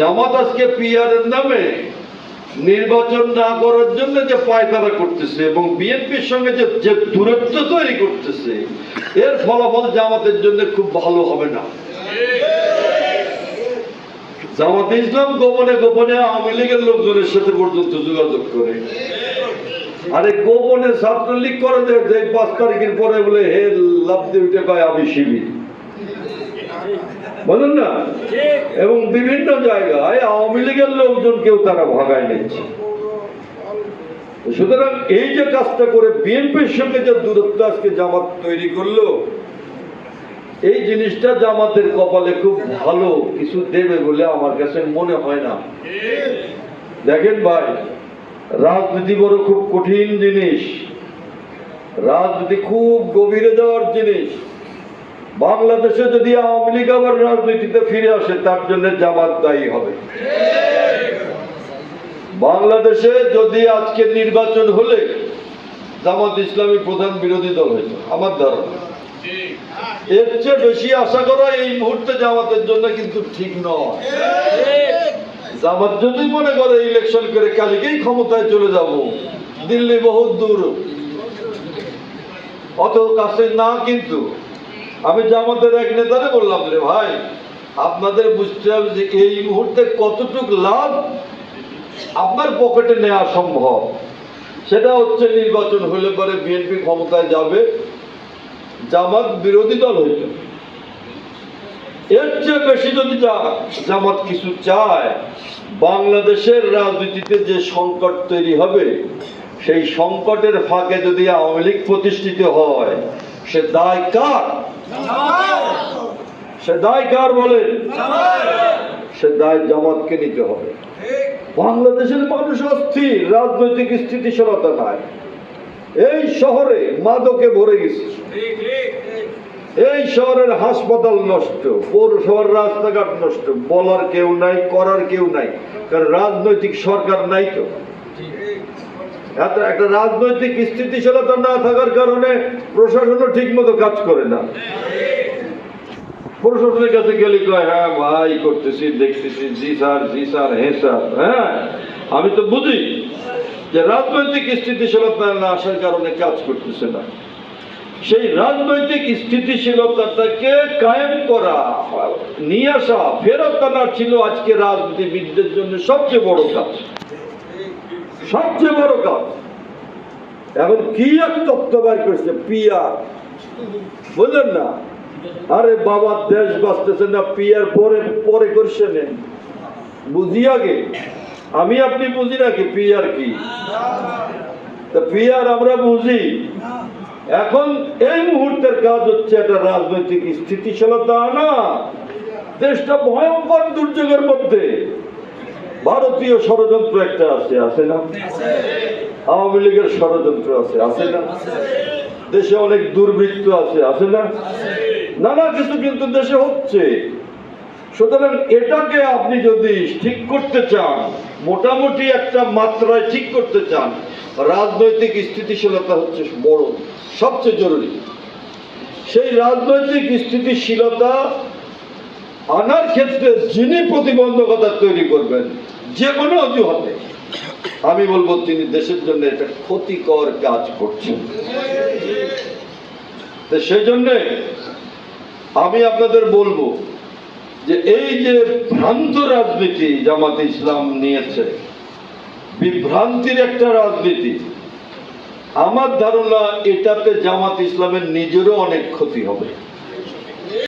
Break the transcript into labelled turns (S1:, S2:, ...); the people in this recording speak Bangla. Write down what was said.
S1: জামাত আজকে পিয়ারের নামে নির্বাচন না করার জন্য যে পায়তারা করতেছে এবং বিএনপির সঙ্গে যে যে দূরত্ব তৈরি করতেছে, এর ফলাফল জামাতের জন্য খুব ভালো হবে না। জামাত ইসলাম গোপনে গোপনে আওয়ামী লীগের লোকজনের সাথে পর্যন্ত যোগাযোগ করে। আরে গোপনে ছাত্রলীগ করে দেয় পাঁচ তারিখের পরে বলে, হে লাভ দিয়ে উঠে কয়, আমি শিবির। বলেন না? এবং বিভিন্ন জায়গায় আওয়ামী লীগের লোকজনকেও তারা ভাগায় নিচ্ছে। সুতরাং এই যে কাজটা করে বিএনপির সঙ্গে যে দূরত্ব আজকে জামাত তৈরি করল, এই জিনিসটা জামাতের কপালে খুব ভালো কিছু দেবে বলে আমার কাছে মনে হয় না। দেখেন ভাই, রাজনীতি বড় খুব কঠিন জিনিস। রাজনীতি খুব গভীরে যাওয়ার জিনিস। বাংলাদেশে যদি আওয়ামী লীগ আবার রাজনীতিতে ফিরে আসে, তার জন্য জামাত দায়ী হবে। বাংলাদেশে যদি আজকে নির্বাচন হলে, জামাত ইসলামী প্রধান বিরোধী দল হইত, আমার ধারণা। এর চেয়ে বেশি আশা করা এই মুহূর্তে জামাতের জন্য কিন্তু ঠিক নয়। জামাত যদি মনে করে ইলেকশন করে কালকেই ক্ষমতায় চলে যাব, দিল্লি বহুত দূর। অত কাছে না কিন্তু আমি জামাতের এক নেতারে বললাম রে ভাই, আপনাদের বুঝতে হবে যে এই মুহূর্তে কতটুক লাভ আপনার পকেটে নেওয়া সম্ভব। সেটা হচ্ছে নির্বাচন হলে পরে বিএনপি ক্ষমতায় যাবে, জামাত বিরোধী দল হইল এর চেয়ে বেশি যদি জামাত কিছু চায়, বাংলাদেশের রাজনীতিতে যে সংকট তৈরি হবে, সেই সংকটের ফাঁকে যদি আওয়ামী লীগ প্রতিষ্ঠিত হয়, সে দায় কার? সে দায় কার বলে? সে দায় জামাতকে নিতে হবে। বাংলাদেশের মানুষ অস্থির রাজনৈতিক স্থিতিশীলতা নাই। এই শহরে মাদকে ভরে গেছে। এই শহরের হাসপাতাল নষ্ট পৌরসভার রাস্তাঘাট নষ্ট বলার কেউ নাই করার কেউ নাই কারণ রাজনৈতিক সরকার নাই তো। এত একটা রাজনৈতিক স্থিতিশীলতা না থাকার কারণে প্রশাসনও ঠিক মতো কাজ করে না। প্রশাসনের কাছে গেলে কয় হ্যাঁ ভাই, করতেছি, দেখতেছি, জি স্যার জি স্যার হ্যাঁ স্যার হ্যাঁ। আমি তো বুঝি যে রাজনৈতিক স্থিতিশীলতা না আসার কারণে কাজ করতেছে না। সেই রাজনৈতিক স্থিতিশীলতাটাকে কায়েম করা, নিয়ে আসা, ফেরত আনা ছিল আজকে রাজনীতিবিদদের জন্য সবচেয়ে বড় কাজ। সবচেয়ে বড় কাজ। এখন কি এক তত্ত্ব বার করেছে? পিয়ার। বুঝলেন না? আরে বাবা, দেশ বাঁচতেছে না, পিয়ার পরে পরে করছে নেন বুঝি আগে? আমি আপনি বুঝি নাকি পিয়ার কি? তা পিয়ার আমরা বুঝি। এখন এই মুহূর্তের কাজ হচ্ছে একটা রাজনৈতিক স্থিতিশীলতা আনা। দেশটা ভয়ঙ্কর দুর্যোগের মধ্যে। ভারতীয় ষড়যন্ত্র একটা আছে আছে না? আওয়ামী লীগের ষড়যন্ত্র আছে আছে না? দেশে অনেক দুর্বৃত্ত আছে আছে না? নানা কিছু কিন্তু দেশে হচ্ছে। সুতরাং এটাকে আপনি যদি ঠিক করতে চান, মোটামুটি একটা মাত্রায় ঠিক করতে চান, রাজনৈতিক স্থিতিশীলতা হচ্ছে বড়, সবচেয়ে জরুরি। সেই রাজনৈতিক স্থিতিশীলতা আনার ক্ষেত্রে যিনি প্রতিবন্ধকতা তৈরি করবেন যে কোনো অজুহাতে আমি বলব, তিনি দেশের জন্য একটা ক্ষতিকর কাজ করছেন। তো সেই জন্যে আমি আপনাদের বলব যে এই যে ভ্রান্ত রাজনীতি জামাতে ইসলাম নিয়েছে, বিভ্রান্তির একটা রাজনীতি, আমার ধারণা এটাতে জামাত ইসলামের নিজেরও অনেক ক্ষতি হবে।